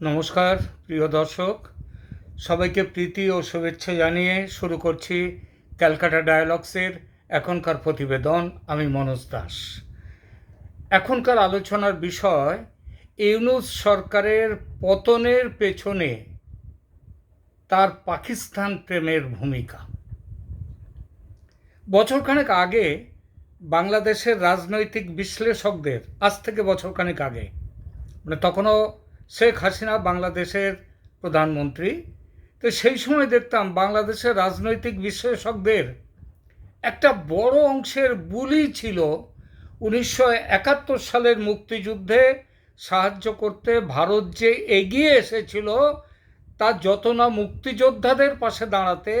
নমস্কার, প্রিয় দর্শক। সবাইকে প্রীতি ও শুভেচ্ছা জানিয়ে শুরু করছি ক্যালকাটা ডায়ালগসের এখনকার প্রতিবেদন। আমি মনোজ দাস। এখনকার আলোচনার বিষয়, ইউনুস সরকারের পতনের পেছনে তার পাকিস্তান প্রেমের ভূমিকা। বছরখানেক আগে বাংলাদেশের রাজনৈতিক বিশ্লেষকদের, আজ থেকে বছরখানেক আগে মানে তখনও শেখ হাসিনা বাংলাদেশের প্রধানমন্ত্রী। তো সেই সময় দেখতাম বাংলাদেশের রাজনৈতিক বিশেষজ্ঞদের একটা বড় অংশের বুলি ছিল উনিশশো একাত্তর সালের মুক্তিযুদ্ধে সাহায্য করতে ভারত যে এগিয়ে এসেছিল তা যত না মুক্তিযোদ্ধাদের পাশে দাঁড়াতে,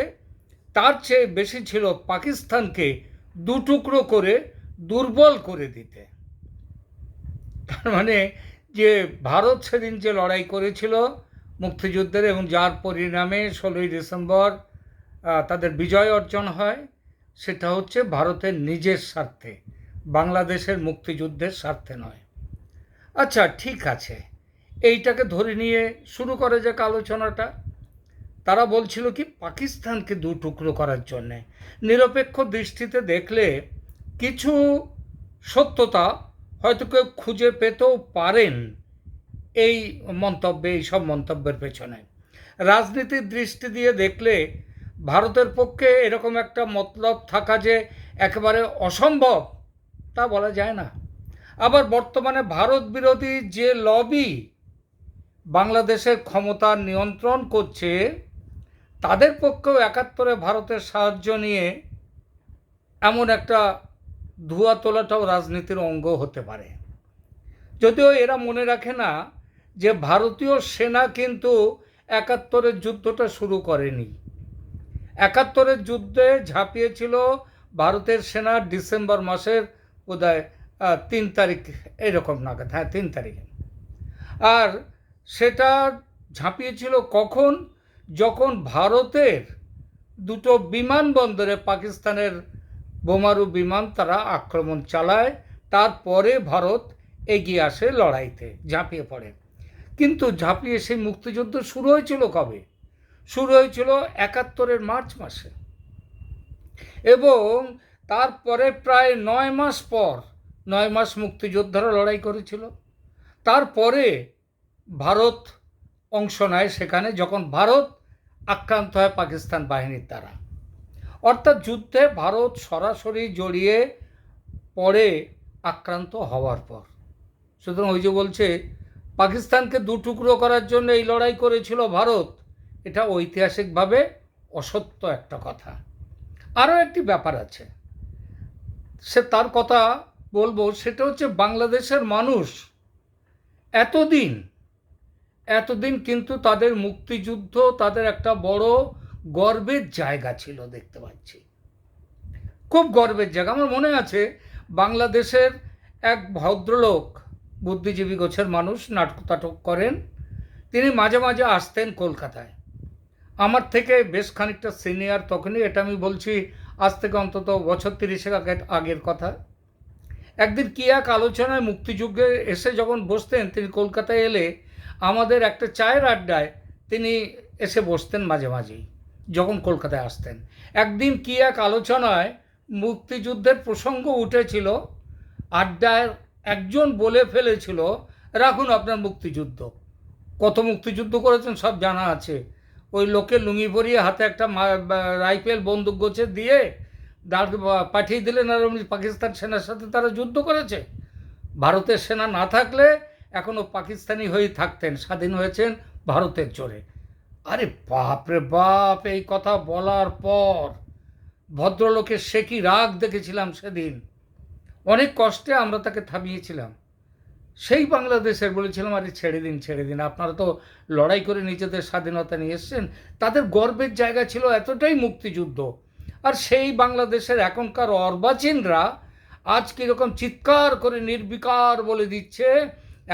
তার চেয়ে বেশি ছিল পাকিস্তানকে দুটুকরো করে দুর্বল করে দিতে। তার মানে যে ভারত সেদিন যে লড়াই করেছিল মুক্তিযুদ্ধের এবং যার পরিণামে ষোলোই ডিসেম্বর তাদের বিজয় অর্জন হয়, সেটা হচ্ছে ভারতের নিজের স্বার্থে, বাংলাদেশের মুক্তিযুদ্ধের স্বার্থে নয়। আচ্ছা ঠিক আছে। এইটাকে ধরে নিয়ে শুরু করে যাক আলোচনাটা। তারা বলছিল কি, পাকিস্তানকে দু টুকরো করার জন্যে। নিরপেক্ষ দৃষ্টিতে দেখলে কিছু সত্যতা হয়তো কেউ খুঁজে পেতেও পারেন এই মন্তব্যে, এই সব মন্তব্যের পেছনে। রাজনীতির দৃষ্টি দিয়ে দেখলে ভারতের পক্ষে এরকম একটা মতলব থাকা যে একেবারে অসম্ভব, তা বলা যায় না। আবার বর্তমানে ভারত বিরোধী যে লবি বাংলাদেশের ক্ষমতা নিয়ন্ত্রণ করছে, তাদের পক্ষেও একাত্তরে ভারতের সাহায্য নিয়ে এমন একটা ধোয়া তোলাটাও রাজনীতির অঙ্গ হতে পারে। যদিও এরা মনে রাখে না যে ভারতীয় সেনা কিন্তু একাত্তরের যুদ্ধটা শুরু করেনি। একাত্তরের যুদ্ধে ঝাঁপিয়েছিল ভারতের সেনা ডিসেম্বর মাসের বোধহয় তিন তারিখ, এরকম নাগাদ হ্যাঁ তিন তারিখে। আর সেটা ঝাঁপিয়েছিল কখন? যখন ভারতের দুটো বিমানবন্দরে পাকিস্তানের বোমারু বিমান তারা আক্রমণ চালায়, তারপরে ভারত এগিয়ে আসে লড়াইতে, ঝাঁপিয়ে পড়ে। কিন্তু ঝাঁপিয়ে সেই মুক্তিযুদ্ধ শুরু হয়েছিল কবে? শুরু হয়েছিল একাত্তরের মার্চ মাসে। এবং তারপরে প্রায় নয় মাস পর, নয় মাস মুক্তিযোদ্ধারা লড়াই করেছিল। তারপরে ভারত অংশ নেয় সেখানে, যখন ভারত আক্রান্ত হয় পাকিস্তান বাহিনীর দ্বারা। অর্থাৎ যুদ্ধে ভারত সরাসরি জড়িয়ে পড়ে আক্রান্ত হওয়ার পর। সুতরাং ওই যে বলছে, পাকিস্তানকে দু টুকরো করার জন্য এই লড়াই করেছিল ভারত। এটা ঐতিহাসিকভাবে অসত্য একটা কথা। আরও একটি ব্যাপার আছে। সে তার কথা বলব, সেটা হচ্ছে বাংলাদেশের মানুষ এতদিন এতদিন কিন্তু তাদের মুক্তিযুদ্ধ, তাদের একটা বড় গর্বের জায়গা ছিল দেখতে পাচ্ছি। খুব গর্বের জায়গা। আমার মনে আছে বাংলাদেশের এক ভদ্রলোক, বুদ্ধিজীবী গোছের মানুষ নাটক টাটক করেন। তিনি মাঝে মাঝে আসতেন কলকাতায়। আমার থেকে বেশ খানিকটা সিনিয়র তখনই, এটা আমি বলছি আজ থেকে অন্তত বছর তিরিশের আগে, আগের কথা। একদিন কি এক আলোচনায় মুক্তিযুদ্ধে এসে যখন বসতেন, তিনি কলকাতায় এলে আমাদের একটা চায়ের আড্ডায় তিনি এসে বসতেন মাঝে মাঝেই। যখন কলকাতায় আসতেন। একদিন কি এক আলোচনায় মুক্তিযুদ্ধের প্রসঙ্গ উঠেছিল, আড্ডায় একজন বলে ফেলেছিল, রাখুন আপনার মুক্তিযুদ্ধ। কত মুক্তিযুদ্ধ করেছেন সব জানা আছে। ওই লোকে লুঙ্গি পরিয়ে হাতে একটা রাইফেল বন্দুক গোছে দিয়ে দাঁড় পাঠিয়ে দিলেন আর পাকিস্তান সেনার সাথে তারা যুদ্ধ করেছে। ভারতের সেনা না থাকলে এখনও পাকিস্তানি হয়েই থাকতেন, স্বাধীন হয়েছেন ভারতের জোরে। আরে বাপ রে বাপ, এই কথা বলার পর ভদ্রলোকের সে কি রাগ দেখেছিলাম সেদিন? অনেক কষ্টে আমরা তাকে থামিয়েছিলাম। সেই বাংলাদেশের বলেছিলাম, আরে ছেড়ে দিন ছেড়ে দিন। আপনারা তো লড়াই করে নিজেদের স্বাধীনতা নিয়ে এসছেন। তাদের গর্বের জায়গা ছিল এতটাই মুক্তিযুদ্ধ। আর সেই বাংলাদেশের এখনকার অর্বাচীনরা আজ কীরকম চিৎকার করে নির্বিকার বলে দিচ্ছে,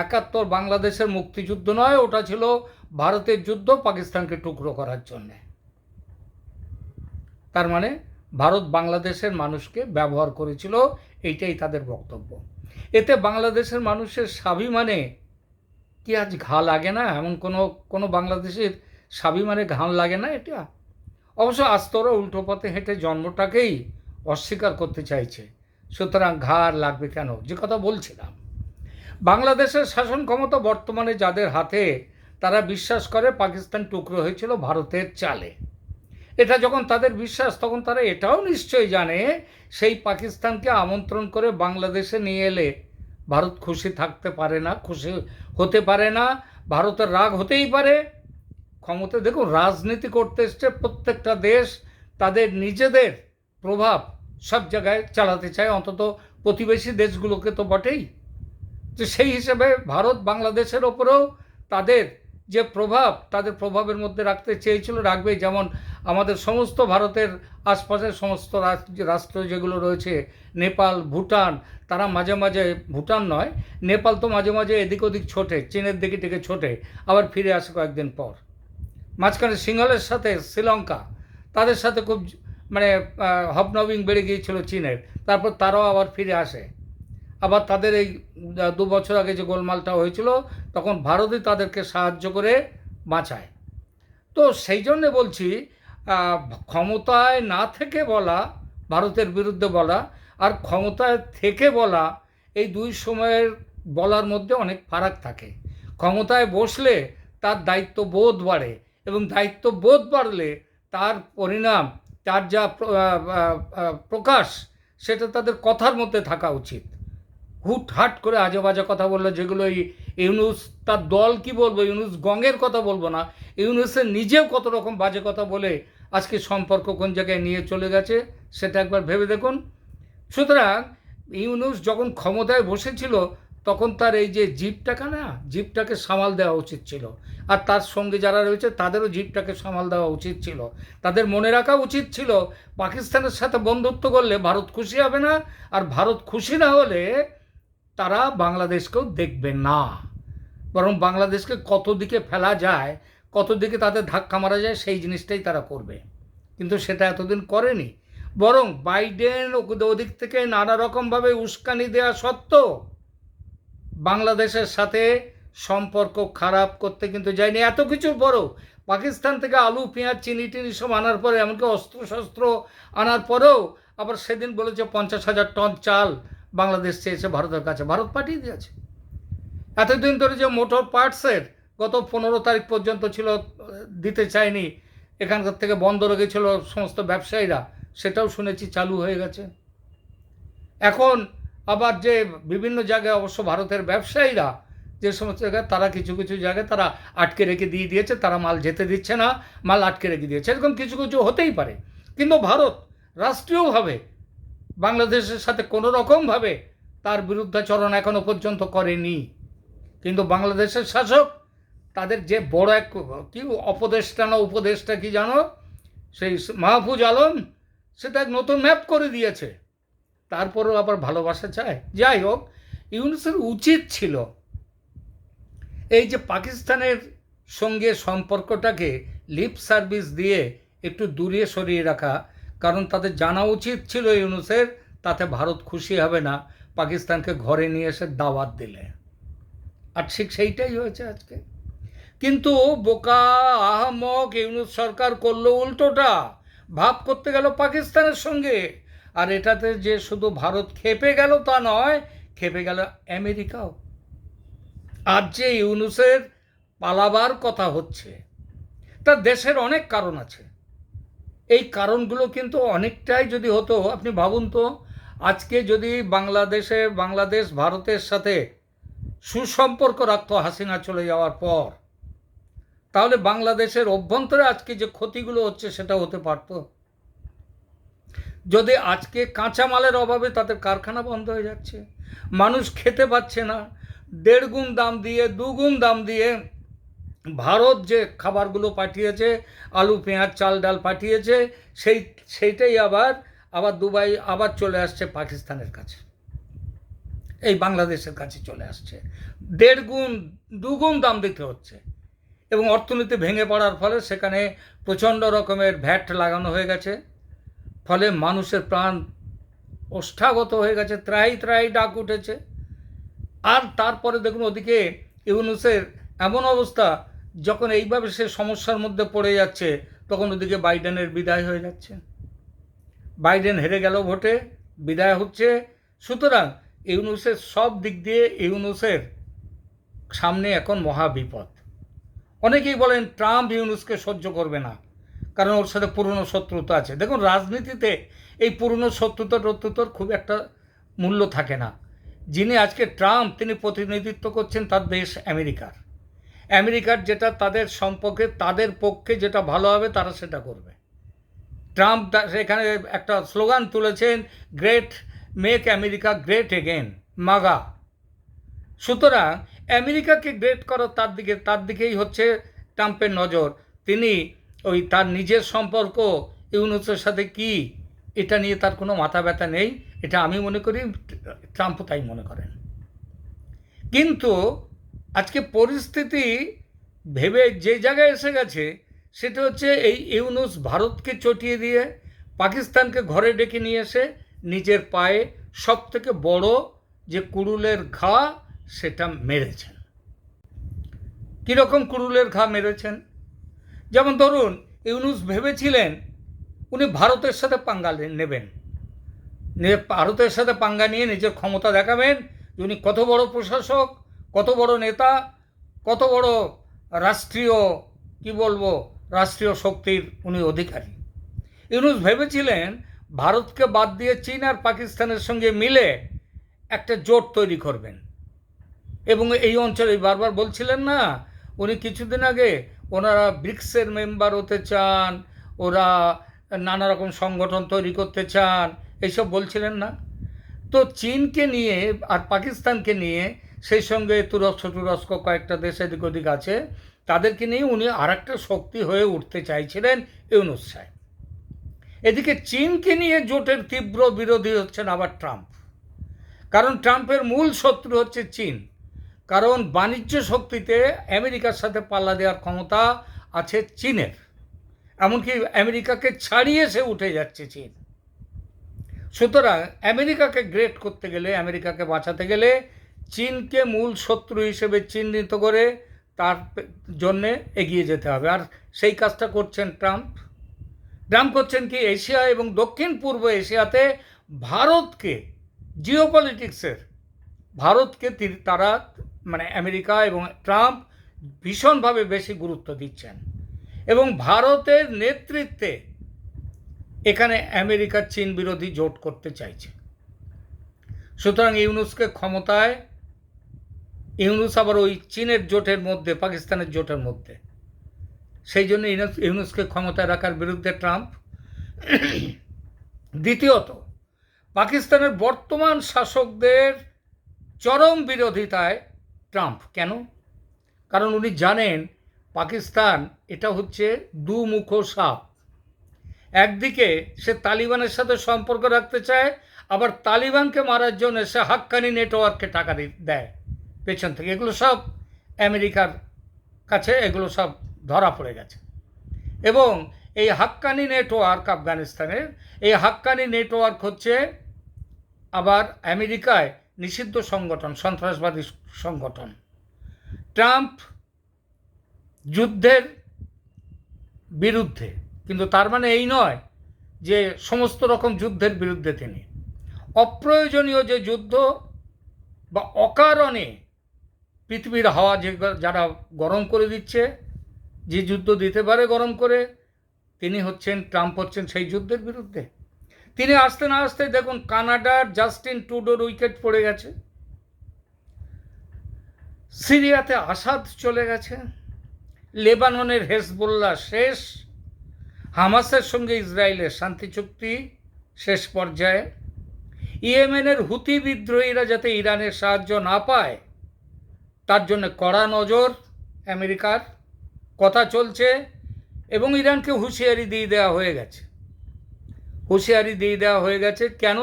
একাত্তর বাংলাদেশের মুক্তিযুদ্ধ নয়, ওটা ছিল ভারতের যুদ্ধ পাকিস্তানকে টুকরো করার জন্যে। তার মানে ভারত বাংলাদেশের মানুষকে ব্যবহার করেছিল, এইটাই তাদের বক্তব্য। এতে বাংলাদেশের মানুষের স্বাভিমানে কি আজ ঘা লাগে না? এমন কোনো কোনো বাংলাদেশের স্বাভিমানে ঘাম লাগে না এটা? অবশ্য আস্তরা উল্টো পথে হেঁটে জন্মটাকেই অস্বীকার করতে চাইছে। সুতরাং ঘা আর লাগবে কেন? যে কথা বলছিলাম। বাংলাদেশের শাসন ক্ষমতা বর্তমানে যাদের হাতে তারা বিশ্বাস করে পাকিস্তান টুকরো হয়েছিল ভারতের চালে। এটা যখন তাদের বিশ্বাস, তখন তারা এটাও নিশ্চয়ই জানে, সেই পাকিস্তানকে আমন্ত্রণ করে বাংলাদেশে নিয়ে এলে ভারত খুশি থাকতে পারে না, খুশি হতে পারে না, ভারতের রাগ হতেই পারে। ক্ষমতা, দেখুন, রাজনীতি করতে এসছে প্রত্যেকটা দেশ, তাদের নিজেদের প্রভাব সব জায়গায় চালাতে চায়, অন্তত প্রতিবেশী দেশগুলোকে তো বটেই। তো সেই হিসেবে ভারত বাংলাদেশের ওপরেও তাদের যে প্রভাব তাদের প্রভাবের মধ্যে রাখতে চেয়েছিল রাখবে যেমন আমাদের সমস্ত ভারতের আশপাশের সমস্ত রাষ্ট্র যেগুলো রয়েছে, নেপাল, ভুটান, তারা মাঝে মাঝে, ভুটান নয়, নেপাল তো মাঝে মাঝে এদিক ওদিক ছোটে, চীনের দিকে টিকে ছোটে, আবার ফিরে আসে কয়েকদিন পর। মাঝখানে সিংহলের সাথে শ্রীলঙ্কা, তাদের সাথে খুব মানে হবনবিং বেড়ে গিয়েছিল চীনের, তারপর তারাও আবার ফিরে আসে। আবার তাদের এই দু বছর আগে যে গোলমালটা হয়েছিল, তখন ভারতই তাদেরকে সাহায্য করে বাঁচায়। তো সেই জন্যে বলছি ক্ষমতায় না থেকে বলা, ভারতের বিরুদ্ধে বলা, আর ক্ষমতায় থেকে বলা, এই দুই সময়ের বলার মধ্যে অনেক ফারাক থাকে। ক্ষমতায় বসলে তার দায়িত্ব বোধ বাড়ে এবং দায়িত্ব বোধ বাড়লে তার পরিণাম, তার যা প্রকাশ, সেটা তাদের কথার মধ্যে থাকা উচিত। হুট হাট করে আজে বাজে কথা বলল, যেগুলো এই ইউনুস, তার দল কি বলব? ইউনুস গঙের কথা বলব না। ইউনুসের নিজেও কত রকম বাজে কথা বলে আজকে সম্পর্ক কোন জায়গায় নিয়ে চলে গেছে, সেটা একবার ভেবে দেখুন। সুতরাং ইউনুস যখন ক্ষমতায় বসেছিল, তখন তার এই যে জিপটাকে না জিপটাকে সামাল দেওয়া উচিত ছিল। আর তার সঙ্গে যারা রয়েছে, তাদেরও জিপটাকে সামাল দেওয়া উচিত ছিল। তাদের মনে রাখা উচিত ছিল, পাকিস্তানের সাথে বন্ধুত্ব করলে ভারত খুশি হবে না, আর ভারত খুশি না হলে তারা বাংলাদেশকেও দেখবে না। বরং বাংলাদেশকে কত দিকে ফেলা যায়, কত দিকে তাদের ধাক্কা মারা যায়, সেই জিনিসটাই তারা করবে। কিন্তু সেটা এতদিন করেনি। বরং বাইডেন ওদিক থেকে নানা রকমভাবে উস্কানি দেওয়া সত্ত্বেও বাংলাদেশের সাথে সম্পর্ক খারাপ করতে কিন্তু যায়নি। এত কিছুর পরেও পাকিস্তান থেকে আলু, পেঁয়াজ, চিনি টিনি সব আনার পরে, এমনকি অস্ত্র শস্ত্র আনার পরেও আবার সেদিন বলেছে পঞ্চাশ হাজার টন চাল বাংলাদেশ চেয়েছে, ভারতের কাছে। ভারত পাঠিয়ে দিয়েছে। এতদিন ধরে যে মোটর পার্টসের গত পনেরো তারিখ পর্যন্ত ছিল, দিতে চায়নি, এখানকার থেকে বন্ধ রেখেছিল সমস্ত ব্যবসায়ীরা, সেটাও শুনেছি চালু হয়ে গেছে। এখন আবার যে বিভিন্ন জায়গায় অবশ্য ভারতের ব্যবসায়ীরা যে সমস্ত জায়গায়, তারা কিছু কিছু জায়গায় তারা আটকে রেখে দিয়ে দিয়েছে, তারা মাল যেতে দিচ্ছে না, মাল আটকে রেখে দিয়েছে। এরকম কিছু কিছু হতেই পারে। কিন্তু ভারত রাষ্ট্রীয়ভাবে বাংলাদেশের সাথে কোনো রকমভাবে তার বিরুদ্ধাচরণ এখনও পর্যন্ত করেনি। কিন্তু বাংলাদেশের শাসক তাদের যে বড় এক কি অপদেষ্টা না উপদেষ্টা কি জানো? সেই মাহফুজ আলম, সেটা এক নতুন ম্যাপ করে দিয়েছে। তারপরেও আবার ভালোবাসা চায়। যাই হোক, ইউনুসের উচিত ছিল এই যে পাকিস্তানের সঙ্গে সম্পর্কটাকে লিপ সার্ভিস দিয়ে একটু দূরে সরিয়ে রাখা কারণ তাদের জানা উচিত ছিল ইউনুসের, তাতে ভারত খুশি হবে না, পাকিস্তানকে ঘরে নিয়ে এসে দাওয়াত দিলে। আর ঠিক সেইটাই হয়েছে আজকে। কিন্তু বোকা, আহমক, ইউনুস সরকার করল উল্টোটা, ভাব করতে গেল পাকিস্তানের সঙ্গে। আর এটাতে যে শুধু ভারত খেপে গেল তা নয়, খেপে গেল আমেরিকাও। আর যে ইউনুসের পালাবার কথা হচ্ছে তার দেশের অনেক কারণ আছে। এই কারণগুলো কিন্তু অনেকটাই যদি হতো, আপনি ভাবুন তো, আজকে যদি বাংলাদেশে, বাংলাদেশ ভারতের সাথে সুসম্পর্ক রাখতো হাসিনা চলে যাওয়ার পর, তাহলে বাংলাদেশের অভ্যন্তরে আজকে যে ক্ষতিগুলো হচ্ছে সেটা হতে পারত। যদি আজকে কাঁচামালের অভাবে তাদের কারখানা বন্ধ হয়ে যাচ্ছে, মানুষ খেতে পাচ্ছে না, দেড় গুণ দাম দিয়ে দুগুণ দাম দিয়ে ভারত যে খাবারগুলো পাঠিয়েছে, আলু, পেঁয়াজ, চাল, ডাল পাঠিয়েছে, সেই, সেইটাই আবার আবার দুবাই আবার চলে আসছে পাকিস্তানের কাছে। এই বাংলাদেশের কাছে চলে আসছে। দেড় গুণ দুগুণ দাম দিতে হচ্ছে। এবং অর্থনীতি ভেঙে পড়ার ফলে সেখানে প্রচণ্ড রকমের ভ্যাট লাগানো হয়ে গেছে। ফলে মানুষের প্রাণ ওষ্ঠাগত হয়ে গেছে ত্রাই ত্রাই ডাক উঠেছে। আর তারপরে দেখুন ওদিকে ইউনুসের এমন অবস্থা যখন এইভাবে সে সমস্যার মধ্যে পড়ে যাচ্ছে, তখন ওদিকে বাইডেনের বিদায় হয়ে যাচ্ছে। বাইডেন হেরে গেল ভোটে, বিদায় হচ্ছে। সুতরাং ইউনুসের সব দিক দিয়ে ইউনুসের সামনে এখন মহা বিপদ। অনেকেই বলেন, ট্রাম্প ইউনুসকে সহ্য করবে না, কারণ ওর সাথে পুরনো শত্রুতা আছে। দেখুন, রাজনীতিতে এই পুরনো শত্রুতা টত্রুতার খুব একটা মূল্য থাকে না। যিনি আজকে ট্রাম্প, তিনি প্রতিনিধিত্ব করছেন তার দেশ আমেরিকার। আমেরিকার যেটা তাদের সম্পর্কে, তাদের পক্ষে যেটা ভালো হবে, তারা সেটা করবে। ট্রাম্প সেখানে একটা স্লোগান তুলেছেন great make America great again MAGA. সুতরাং আমেরিকাকে গ্রেট করো তার দিকে, তার দিকেই হচ্ছে ট্রাম্পের নজর। তিনি ওই তার নিজের সম্পর্ক, ইউনুসের সাথে কি, এটা নিয়ে তার কোনো মাথা ব্যথা নেই। এটা আমি মনে করি, ট্রাম্পও তাই মনে করেন। কিন্তু আজকে পরিস্থিতি ভেবে যে জায়গায় এসে গেছে, সেটা হচ্ছে এই ইউনুস ভারতকে চটিয়ে দিয়ে পাকিস্তানকে ঘরে ডেকে নিয়ে এসে নিজের পায়ে সব থেকে বড় যে কুড়ুলের ঘা, সেটা মেরেছেন। কীরকম কুড়ুলের ঘা মেরেছেন? যেমন ধরুন, ইউনুস ভেবেছিলেন উনি ভারতের সাথে পাঙ্গা নেবেন। ভারতের সাথে পাঙ্গা নিয়ে নিজের ক্ষমতা দেখাবেন উনি কত বড় প্রশাসক কত বড় নেতা, কত বড় রাষ্ট্রীয়, কি বলব, রাষ্ট্রীয় শক্তির উনি অধিকারী। ইউনুস ভেবেছিলেন ভারতকে বাদ দিয়ে চীন আর পাকিস্তানের সঙ্গে মিলে একটা জোট তৈরি করবেন। এবং এই অঞ্চলে বারবার বলছিলেন না, উনি কিছুদিন আগে ওনারা ব্রিক্সের মেম্বার হতে চান, ওরা নানা রকম সংগঠন তৈরি করতে চান, এইসব বলছিলেন না। তো চীনকে নিয়ে আর পাকিস্তানকে নিয়ে সেই সঙ্গে তুরস্ক তুরস্ক কয়েকটা দেশ এদিক ওদিক আছে। তাদেরকে নিয়ে উনি আর একটা শক্তি হয়ে উঠতে চাইছিলেন ইউনুস সাহেব। এদিকে চীনকে নিয়ে জোটের তীব্র বিরোধী হচ্ছেন আবার ট্রাম্প। কারণ ট্রাম্পের মূল শত্রু হচ্ছে চীন। কারণ বাণিজ্য শক্তিতে আমেরিকার সাথে পাল্লা দেওয়ার ক্ষমতা আছে চীনের। এমনকি আমেরিকাকে ছাড়িয়ে সে উঠে যাচ্ছে চীন। সুতরাং আমেরিকাকে গ্রেট করতে গেলে, আমেরিকাকে বাঁচাতে গেলে চীনকে মূল শত্রু হিসেবে চিহ্নিত করে তার জন্যে এগিয়ে যেতে হবে। আর সেই কাজটা করছেন ট্রাম্প। ট্রাম্প করছেন কি? এশিয়া এবং দক্ষিণ পূর্ব এশিয়াতে ভারতকে জিওপলিটিক্সের, ভারতকে তি- তারা মানে আমেরিকা এবং ট্রাম্প ভীষণভাবে বেশি গুরুত্ব দিচ্ছেন। এবং ভারতের নেতৃত্বে এখানে আমেরিকা চীন বিরোধী জোট করতে চাইছে। সুতরাং ইউনুসকে ক্ষমতায় ইউনুস আবার ওই চীনের জোটের মধ্যে, পাকিস্তানের জোটের মধ্যে। সেই জন্য ইউনুস ইউনুসকে ক্ষমতায় রাখার বিরুদ্ধে ট্রাম্প। দ্বিতীয়ত, পাকিস্তানের বর্তমান শাসকদের চরম বিরোধিতায় ট্রাম্প। কেন? কারণ উনি জানেন পাকিস্তান এটা হচ্ছে দুমুখ সাপ। একদিকে সে তালিবানের সাথে সম্পর্ক রাখতে চায়, আবার তালিবানকে মারার জন্য সে হাক্কানি নেটওয়ার্ককে টাকা দেয়। পেছন থেকে। এগুলো সব আমেরিকার কাছে এগুলো সব ধরা পড়ে গেছে। এবং এই হাক্কানি নেটওয়ার্ক আফগানিস্তানের এই হাক্কানি নেটওয়ার্ক হচ্ছে আবার আমেরিকায় নিষিদ্ধ সংগঠন, সন্ত্রাসবাদী সংগঠন। ট্রাম্প যুদ্ধের বিরুদ্ধে, কিন্তু তার মানে এই নয় যে সমস্ত রকম যুদ্ধের বিরুদ্ধে তিনি। অপ্রয়োজনীয় যে যুদ্ধ বা অকারণে পৃথিবীর হাওয়া যে যারা গরম করে দিচ্ছে, যে যুদ্ধ দিতে পারে গরম করে, তিনি হচ্ছেন, ট্রাম্প হচ্ছেন সেই যুদ্ধের বিরুদ্ধে। তিনি আসতে না আসতে দেখুন, কানাডার জাস্টিন টুডোর উইকেট পড়ে গেছে। সিরিয়াতে আসাদ চলে গেছে। লেবাননের হেজবুল্লাহ শেষ। হামাসের সঙ্গে ইসরায়েলের শান্তি চুক্তি শেষ পর্যায়ে। ইয়েমেনের হুতি বিদ্রোহীরা যাতে ইরানের সাহায্য না পায় তার জন্য কড়া নজর আমেরিকার কথা চলছে এবং ইরানকে হুঁশিয়ারি দিয়ে দেওয়া হয়ে গেছে। হুঁশিয়ারি দিয়ে দেওয়া হয়ে গেছে কেন?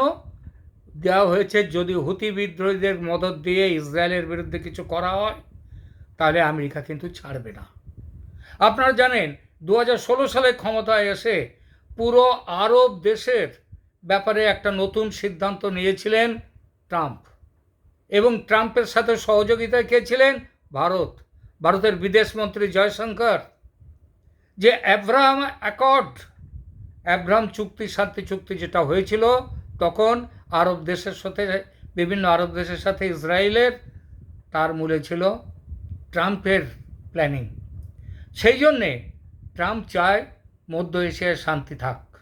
দেওয়া হয়েছে যদি হুতি বিদ্রোহীদের মদত দিয়ে ইসরায়েলের বিরুদ্ধে কিছু করা হয়, তাহলে আমেরিকা কিন্তু ছাড়বে না। আপনারা জানেন দু হাজার ষোলো সালে ক্ষমতায় এসে পুরো আরব দেশের ব্যাপারে একটা নতুন সিদ্ধান্ত নিয়েছিলেন ট্রাম্প। এবং ট্রাম্পের সাথে সহযোগিতায় কে ছিলেন? ভারত। ভারতের বিদেশ মন্ত্রী জয়শঙ্কর। যে অ্যাব্রাহাম অ্যাকর্ড, অ্যাব্রাহাম চুক্তি শান্তি চুক্তি যেটা হয়েছিল, তখন আরব দেশের সাথে, বিভিন্ন আরব দেশের সাথে ইসরায়েলের, তার মূলে ছিল ট্রাম্পের প্ল্যানিং। সেই জন্যে ট্রাম্প চায় মধ্য এশিয়ায় শান্তি থাক।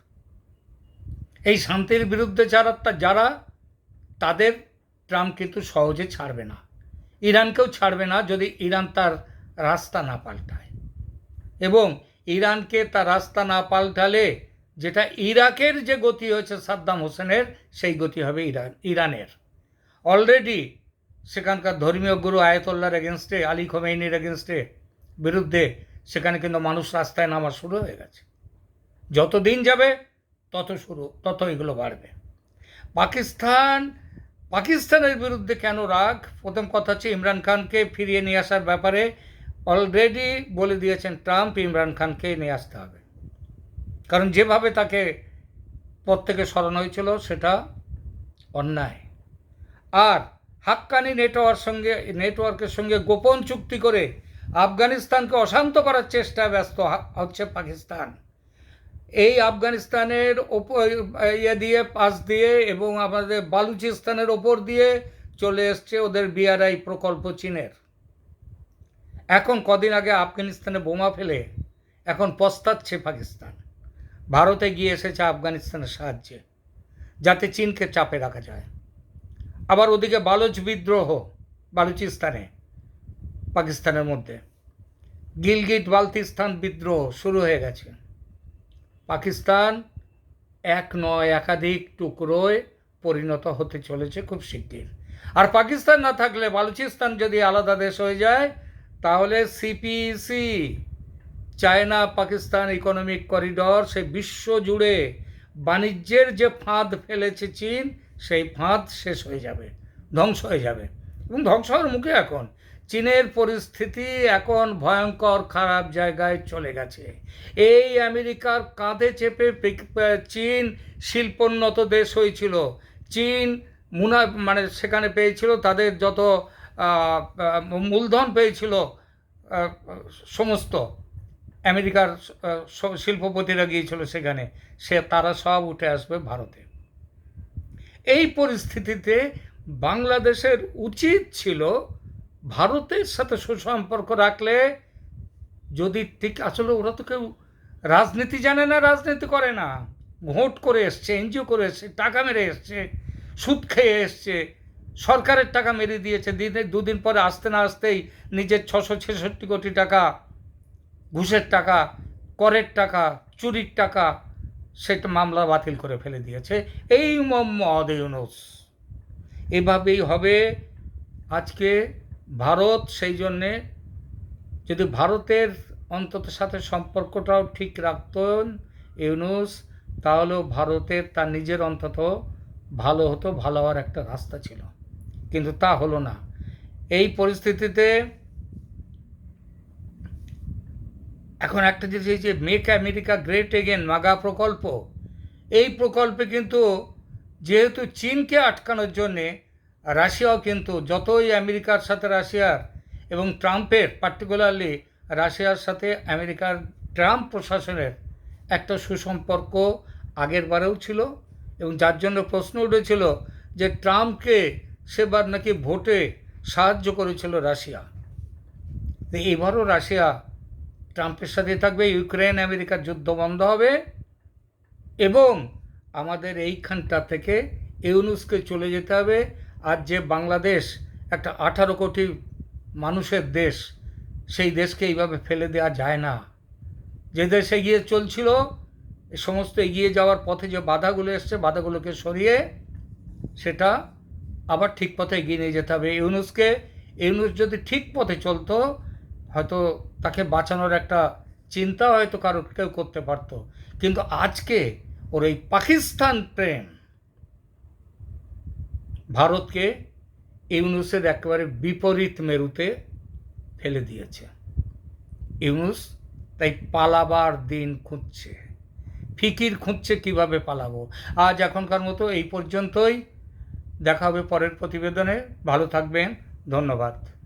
এই শান্তির বিরুদ্ধে যারা যারা, তাদের ট্রাম্প কিন্তু সহজে ছাড়বে না। ইরানকেও ছাড়বে না যদি ইরান তার রাস্তা না পাল্টায়। এবং ইরানকে তার রাস্তা না পাল্টালে যেটা ইরাকের যে গতি হয়েছে সাদ্দাম হোসেনের, সেই গতি হবে ইরান, ইরানের। অলরেডি সেখানকার ধর্মীয় গুরু আয়তল্লার এগেনস্টে আলী খোমেইনির এগেনস্টে বিরুদ্ধে সেখানে কিন্তু মানুষ রাস্তায় নামা শুরু হয়ে গেছে। যত দিন যাবে তত শুরু, তত এগুলো বাড়বে। পাকিস্তান পাকিস্তানের বিরুদ্ধে কেন রাগ? প্রথম কথা হচ্ছে ইমরান খানকে ফিরিয়ে নিয়ে আসার ব্যাপারে অলরেডি বলে দিয়েছেন ট্রাম্প, ইমরান খানকে নিয়ে আসতে হবে। কারণ যেভাবে তাকে পদ থেকে সরানো হয়েছিল, সেটা অন্যায়। আর হাক্কানি নেটওয়ার্ক সঙ্গে, নেটওয়ার্কের সঙ্গে গোপন চুক্তি করে আফগানিস্তানকে অশান্ত করার চেষ্টায় ব্যস্ত হচ্ছে পাকিস্তান। এই আফগানিস্তানের ওপর ইয়ে দিয়ে, পাশ দিয়ে এবং আমাদের বালুচিস্তানের ওপর দিয়ে চলে এসছে ওদের বিআরআই প্রকল্প চীনের। এখন কদিন আগে আফগানিস্তানে বোমা ফেলে এখন পস্তাচ্ছে পাকিস্তান। ভারতে গিয়ে এসেছে আফগানিস্তানের সাহায্যে, যাতে চীনকে চাপে রাখা যায়। আবার ওদিকে বালুচ বিদ্রোহ বালুচিস্তানে, পাকিস্তানের মধ্যে। গিলগিট বালতিস্তান বিদ্রোহ শুরু হয়ে গেছে। পাকিস্তান এক নয় একাধিক টুকরোয় পরিণত হতে চলেছে খুব শিগগির। আর পাকিস্তান না থাকলে বালুচিস্তান যদি আলাদা দেশ হয়ে যায়, তাহলে CPC, China Pakistan economic corridor, সে বিশ্ব জুড়ে বাণিজ্যের যে ফাঁদ ফেলেছে চীন, সেই ফাঁদ শেষ হয়ে যাবে, ধ্বংস হয়ে যাবে। এবং ধ্বংস হওয়ার মুখে এখন চীনের পরিস্থিতি এখন ভয়ঙ্কর খারাপ জায়গায় চলে গেছে। এই আমেরিকার কাঁধে চেপে চীন শিল্পোন্নত দেশ হয়েছিল। চীন মুনা মানে সেখানে পেয়েছিল তাদের যত মূলধন পেয়েছিল সমস্ত। আমেরিকার শিল্পপতিরা গিয়েছিল সেখানে। সে, তারা সব উঠে আসবে ভারতে। এই পরিস্থিতিতে বাংলাদেশের উচিত ছিল ভারতের সাথে সুসম্পর্ক রাখলে যদি ঠিক, আসলে ওরা তো কেউ রাজনীতি জানে না, রাজনীতি করে না। ভোট করে এসছে, এনজিও করে এসছে, টাকা মেরে এসছে, সুদ খেয়ে এসছে, সরকারের টাকা মেরে দিয়েছে। দিনে, দুদিন পরে আসতে না আসতেই নিজের ছশো ছেষট্টি কোটি টাকা, ঘুষের টাকা, করের টাকা, চুরির টাকা, সেটা মামলা বাতিল করে ফেলে দিয়েছে। এই মোহাম্মদ ইউনুস এভাবেই হবে। আজকে ভারত সেই জন্যে যদি ভারতের অন্তত সাথে সম্পর্কটাও ঠিক রাখতেন ইউনুস, তাহলেও ভারতের তার নিজের অন্তত ভালো হতো, ভালো হওয়ার একটা রাস্তা ছিল। কিন্তু তা হলো না। এই পরিস্থিতিতে এখন একটা জিনিস এই যে make America great again, MAGA প্রকল্প, এই প্রকল্পে কিন্তু যেহেতু চীনকে আটকানোর জন্যে রাশিয়াও কিন্তু যতই আমেরিকার সাথে রাশিয়ার এবং ট্রাম্পের পার্টিকুলারলি রাশিয়ার সাথে আমেরিকার ট্রাম্প প্রশাসনের একটা সুসম্পর্ক আগের বারেও ছিল এবং যার জন্য প্রশ্ন উঠেছিল যে ট্রাম্পকে সেবার নাকি ভোটে সাহায্য করেছিল রাশিয়া। এবারও রাশিয়া ট্রাম্পের সাথে থাকবে, ইউক্রেন আমেরিকার যুদ্ধ বন্ধ হবে এবং আমাদের এইখানটা থেকে ইউনুসকে চলে যেতে হবে। আর যে বাংলাদেশ একটা আঠারো কোটি মানুষের দেশ, সেই দেশকে এইভাবে ফেলে দেওয়া যায় না। যে দেশ এগিয়ে চলছিল সমস্ত এগিয়ে যাওয়ার পথে যে বাধাগুলো এসছে, বাধাগুলোকে সরিয়ে সেটা আবার ঠিক পথে এগিয়ে নিয়ে যেতে হবে। ইউনুসকে, ইউনুস যদি ঠিক পথে চলতো, হয়তো তাকে বাঁচানোর একটা চিন্তা হয়তো কারও কেউ করতে পারতো। কিন্তু আজকে ওর এই পাকিস্তান প্রেম ভারতকে ইউনুসের একেবারে বিপরীত মেরুতে ফেলে দিয়েছে। ইউনুস তাই পালাবার দিন খুঁজছে। ফিকির খুঁজছে কীভাবে পালাবো। আজ এখনকার মতো এই পর্যন্তই। দেখা হবে পরের প্রতিবেদনে। ভালো থাকবেন। ধন্যবাদ।